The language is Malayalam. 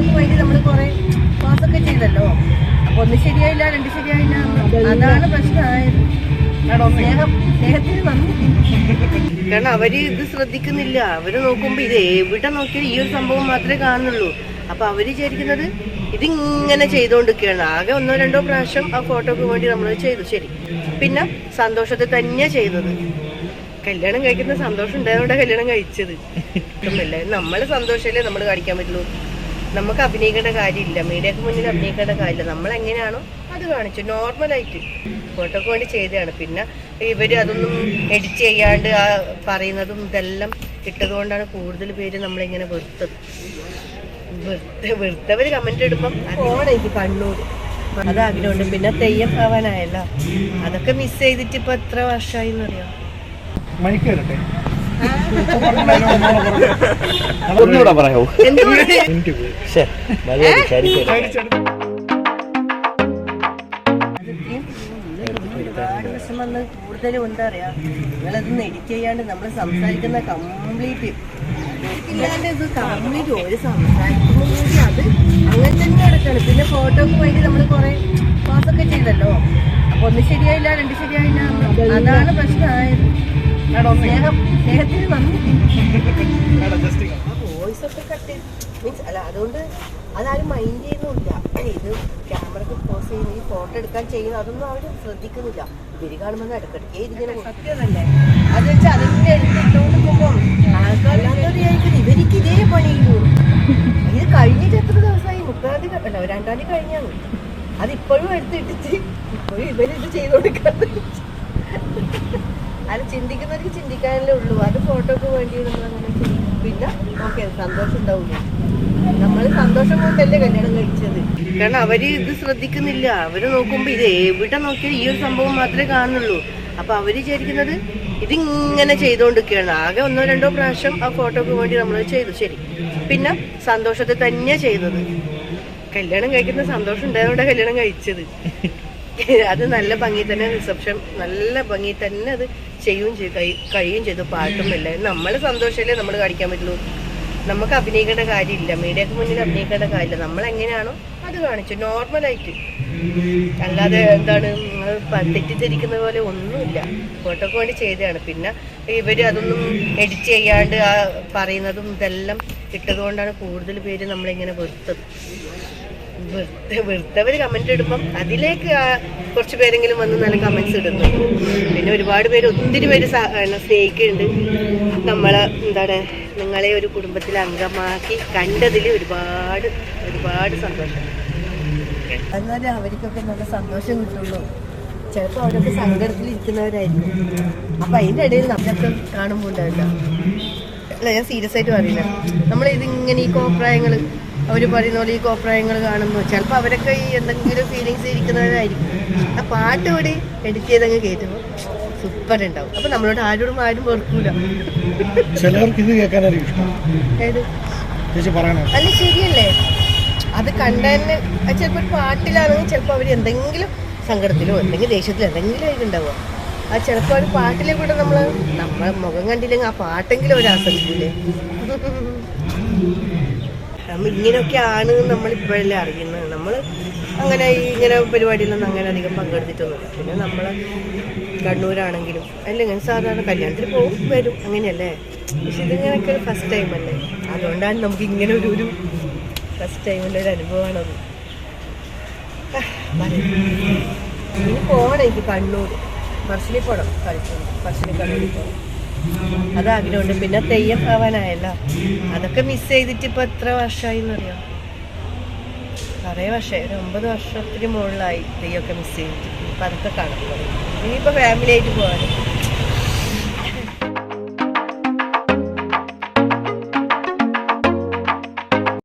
ഫോട്ടോക്ക് വേണ്ടി നമ്മൾ കുറെ ക്ലാസ്സൊക്കെ ചെയ്തല്ലോ. അപ്പൊ ഒന്ന് ശരിയായില്ല രണ്ട് ശരിയായില്ല അതാണ് പ്രശ്നമായത്. കാരണം അവർ ഇത് ശ്രദ്ധിക്കുന്നില്ല. അവർ നോക്കുമ്പോ ഇത് എവിടെ നോക്കിയാലും ഈ ഒരു സംഭവം മാത്രമേ കാണുന്നുള്ളൂ. അപ്പൊ അവർ വിചാരിക്കുന്നത് ഇതിങ്ങനെ ചെയ്തുകൊണ്ടിരിക്കുകയാണ് ആകെ ഒന്നോ രണ്ടോ പ്രാവശ്യം ആ ഫോട്ടോക്ക് വേണ്ടി നമ്മൾ ചെയ്തു. ശരി. പിന്നെ സന്തോഷത്തെ തന്നെ ചെയ്തത്. കല്യാണം കഴിക്കുന്ന സന്തോഷം ഉണ്ടായതുകൊണ്ടാണ് കല്യാണം കഴിച്ചത്. നമ്മൾ നമ്മളെ സന്തോഷമല്ലേ നമ്മൾ കാണിക്കാൻ പറ്റുള്ളൂ? നമുക്ക് അഭിനയിക്കേണ്ട കാര്യമില്ല. മീഡിയക്ക് മുന്നിൽ അഭിനയിക്കേണ്ട കാര്യമില്ല. നമ്മൾ എങ്ങനെയാണോ അത് കാണിച്ചു. നോർമലായിട്ട് ഫോട്ടോക്ക് വേണ്ടി ചെയ്തതാണ്. പിന്നെ ഇവർ അതൊന്നും എഡിറ്റ് ചെയ്യാണ്ട് ആ പറയുന്നതും ഇതെല്ലാം ഇട്ടതുകൊണ്ടാണ് കൂടുതൽ പേര് നമ്മളിങ്ങനെ വെറുത്തത് വെറുത്ത വെറുത്തവര് കമന്റ് ഇടുമ്പം പോണം എനിക്ക് കണ്ണൂർ അത് ആഗ്രഹമുണ്ട് പിന്നെ തെയ്യം ആവാനായല്ലോ അതൊക്കെ മിസ് ചെയ്തിട്ട് ഇപ്പം എത്ര വർഷമായി എന്നറിയാം? വരട്ടെ ഒന്നുകൂടെ പറയാവോ. എന്തുകൊണ്ട് മിനിറ്റ് പോയി. ശ്ശേ, മര്യാദ ശരി ഒരുപാട് വിഷം വന്ന് കൂടുതലും എന്താ പറയാ നിങ്ങളതൊന്നും എഡിറ്റ് ചെയ്യാണ്ട് നമ്മൾ സംസാരിക്കുന്ന കംപ്ലീറ്റ് ഇല്ലാണ്ട് ഇത് കംപ്ലീറ്റ് ഒരു സംസാരിക്കുമ്പോൾ അത് അങ്ങനെ തന്നെ നടക്കാണ് പിന്നെ ഫോട്ടോക്ക് വേണ്ടി നമ്മൾ കുറെ പാസൊക്കെ ചെയ്തല്ലോ അപ്പൊ ഒന്ന് ശരിയായില്ല രണ്ട് ശരിയായില്ല അതാണ് പ്രശ്നമായത്. സ്നേഹത്തിന് നന്ദി. വോയിസ് ഒക്കെ കട്ട് മീൻസ് അല്ല അതുകൊണ്ട് അതാരും മൈൻഡ് ചെയ്യുന്നില്ല ഇത് ക്യാമറക്ക് പോസ് ചെയ്യുന്ന ഈ ഫോട്ടോ എടുക്കാൻ ചെയ്യുന്ന അതൊന്നും അവർ ശ്രദ്ധിക്കുന്നില്ല. ഇവർ കാണുമ്പോൾ ഇടക്കിടക്കേ ഇതിങ്ങനെ സത്യമല്ലേ അത് വെച്ചാൽ അതിങ്ങനെ എടുത്തിട്ടോണ്ട് പോകുമ്പോൾ ആൾക്കാരില്ലാത്തവർ വിചാരിക്കുന്നത് ഇവർക്ക് ഇതേ പണിയുള്ളൂ. ഇത് കഴിഞ്ഞിട്ട് എത്ര ദിവസമായി? മുപ്പതാം തീയതി അല്ല രണ്ടാം തീയതി കഴിഞ്ഞാണ്. അതിപ്പോഴും എടുത്തിട്ടിട്ട് ഇപ്പോഴും ഇവരിത് ചെയ്തോണ്ടിരിക്കുന്നത് അത് ചിന്തിക്കുന്നവർക്ക് ചിന്തിക്കാനല്ലേ ഉള്ളൂ. അത് ഫോട്ടോക്ക് വേണ്ടി നമ്മൾ അങ്ങനെ പിന്നെ ഓക്കെ സന്തോഷം ഉണ്ടാവില്ല നമ്മൾ സന്തോഷം കൊണ്ടല്ലേ കല്യാണം കഴിച്ചത്. കാരണം അവർ ഇത് ശ്രദ്ധിക്കുന്നില്ല. അവർ നോക്കുമ്പോ ഇത് എവിടെ നോക്കിയാൽ ഈ ഒരു സംഭവം മാത്രമേ കാണുന്നുള്ളൂ. അപ്പൊ അവർ വിചാരിക്കുന്നത് ഇതിങ്ങനെ ചെയ്തുകൊണ്ടിരിക്കുകയാണ് ആകെ ഒന്നോ രണ്ടോ പ്രാവശ്യം ആ ഫോട്ടോക്ക് വേണ്ടി നമ്മൾ ചെയ്തു. ശരി. പിന്നെ സന്തോഷത്തെ തന്നെ ചെയ്തത്. കല്യാണം കഴിക്കുന്ന സന്തോഷം ഉണ്ടായതുകൊണ്ടാണ് കല്യാണം കഴിച്ചത്. അത് നല്ല ഭംഗി തന്നെ റിസപ്ഷൻ നല്ല ഭംഗി തന്നെ അത് ചെയ്യുകയും ചെയ്തു കഴി- കഴിയുകയും ചെയ്തു പാട്ടും എല്ലാം. നമ്മളെ സന്തോഷമല്ലേ നമ്മൾ കാണിക്കാൻ പറ്റുള്ളൂ? നമുക്ക് അഭിനയിക്കേണ്ട കാര്യമില്ല. മീഡിയക്ക് മുന്നിൽ അഭിനയിക്കേണ്ട കാര്യമില്ല. നമ്മൾ എങ്ങനെയാണോ അത് കാണിച്ചു. നോർമലായിട്ട്. അല്ലാതെ എന്താണ് തെറ്റിദ്ധരിക്കുന്ന പോലെ ഒന്നുമില്ല. ഫോട്ടോക്ക് വേണ്ടി ചെയ്തതാണ്. പിന്നെ ഇവർ അതൊന്നും എഡിറ്റ് ചെയ്യാണ്ട് ആ പറയുന്നതും ഇതെല്ലാം ഇട്ടതുകൊണ്ടാണ് കൂടുതൽ പേര് നമ്മളിങ്ങനെ വെറുത്തത്. വെറുത്ത വെറുത്തവര് കമന്റ് ഇടുമ്പം അതിലേക്ക് കുറച്ച് പേരെങ്കിലും വന്ന് നല്ല കമന്റ്സ് ഇടുന്നു. പിന്നെ ഒരുപാട് പേര് ഒത്തിരി പേര് സ്നേഹിക്കുന്നുണ്ട്. നമ്മളെ എന്താണ് നിങ്ങളെ ഒരു കുടുംബത്തിൽ അംഗമാക്കി കണ്ടതിൽ ഒരുപാട് ഒരുപാട് സന്തോഷം. എന്നാലേ അവർക്കൊക്കെ നല്ല സന്തോഷം കിട്ടുള്ളൂ. ചിലപ്പോൾ അവരൊക്കെ സങ്കടത്തിൽ ഇരിക്കുന്നവരായിരുന്നു അപ്പൊ അതിന്റെ ഇടയിൽ നമ്മളൊക്കെ കാണുമ്പോൾ ഉണ്ടാവില്ല. അല്ല ഞാൻ സീരിയസ് ആയിട്ട് പറയില്ല. നമ്മളിതിങ്ങനെ ഈ കോപ്രായങ്ങൾ അവർ പറയുന്ന പോലെ ഈ കോപ്രായങ്ങൾ കാണുമ്പോൾ ചിലപ്പോൾ അവരൊക്കെ ഈ എന്തെങ്കിലും ഫീലിങ്സ് ഇരിക്കുന്നവരായിരിക്കും. ആ പാട്ട് കൂടി എഡിറ്റ് ചെയ്തങ്ങ് കയറ്റുമ്പോൾ സൂപ്പർ ഉണ്ടാവും. അപ്പൊ നമ്മളോട് ആരോടും ആരും വെറുക്കൂല. ചിലർക്ക് ഇത് കേൾക്കാനായിരിക്കും ഇഷ്ടം. അല്ല ശരിയല്ലേ? അത് കണ്ടതന്നെ ചിലപ്പോൾ ഒരു പാട്ടിലാണെങ്കിൽ ചിലപ്പോൾ അവർ എന്തെങ്കിലും സങ്കടത്തിലോ എന്തെങ്കിലും ദേഷ്യത്തിലോ എന്തെങ്കിലും ആയിരിക്കും ഉണ്ടാവുക ആ ചിലപ്പോൾ ഒരു പാട്ടിലെ കൂടെ നമ്മൾ നമ്മളെ മുഖം കണ്ടില്ലെങ്കിൽ ആ പാട്ടെങ്കിലും അവർ ആസ്വദിക്കൂലേ? നമ്മൾ ഇങ്ങനെയൊക്കെയാണ് നമ്മൾ ഇപ്പോഴല്ലേ അറിയുന്നത്. നമ്മൾ അങ്ങനെ ഇങ്ങനെ പരിപാടിയിലൊന്നും അങ്ങനെ അധികം പങ്കെടുത്തിട്ടൊന്നുമില്ല. പിന്നെ നമ്മൾ കണ്ണൂരാണെങ്കിലും അല്ലെങ്കിൽ സാധാരണ കല്യാണത്തിൽ പോകും വരും. അങ്ങനെയല്ലേ? പക്ഷെ ഇതിങ്ങനെയൊക്കെ ഫസ്റ്റ് ടൈം അല്ലേ? അതുകൊണ്ടാണ് നമുക്ക് ഇങ്ങനെ ഒരു ഒരു ഫസ്റ്റ് ടൈമിന്റെ ഒരു അനുഭവമാണത്. ഇനി പോകണം എനിക്ക് കണ്ണൂർ പറശ്ശിനി പോകണം കളിച്ചു പറശ്ശിനി കണ്ണൂരിൽ പോകണം അത് ആഗ്രഹമുണ്ട് പിന്നെ തെയ്യം ആവാനായല്ലോ അതൊക്കെ മിസ് ചെയ്തിട്ട് ഇപ്പൊ എത്ര വർഷമായി എന്നറിയോ കുറേ വർഷമായി. ഒരു ഒമ്പത് വർഷത്തിന് മുകളിലായി തെയ്യമൊക്കെ മിസ് ചെയ്തിട്ട്. ഇപ്പം അതൊക്കെ കാണാം. ഫാമിലി ആയിട്ട് പോകാനും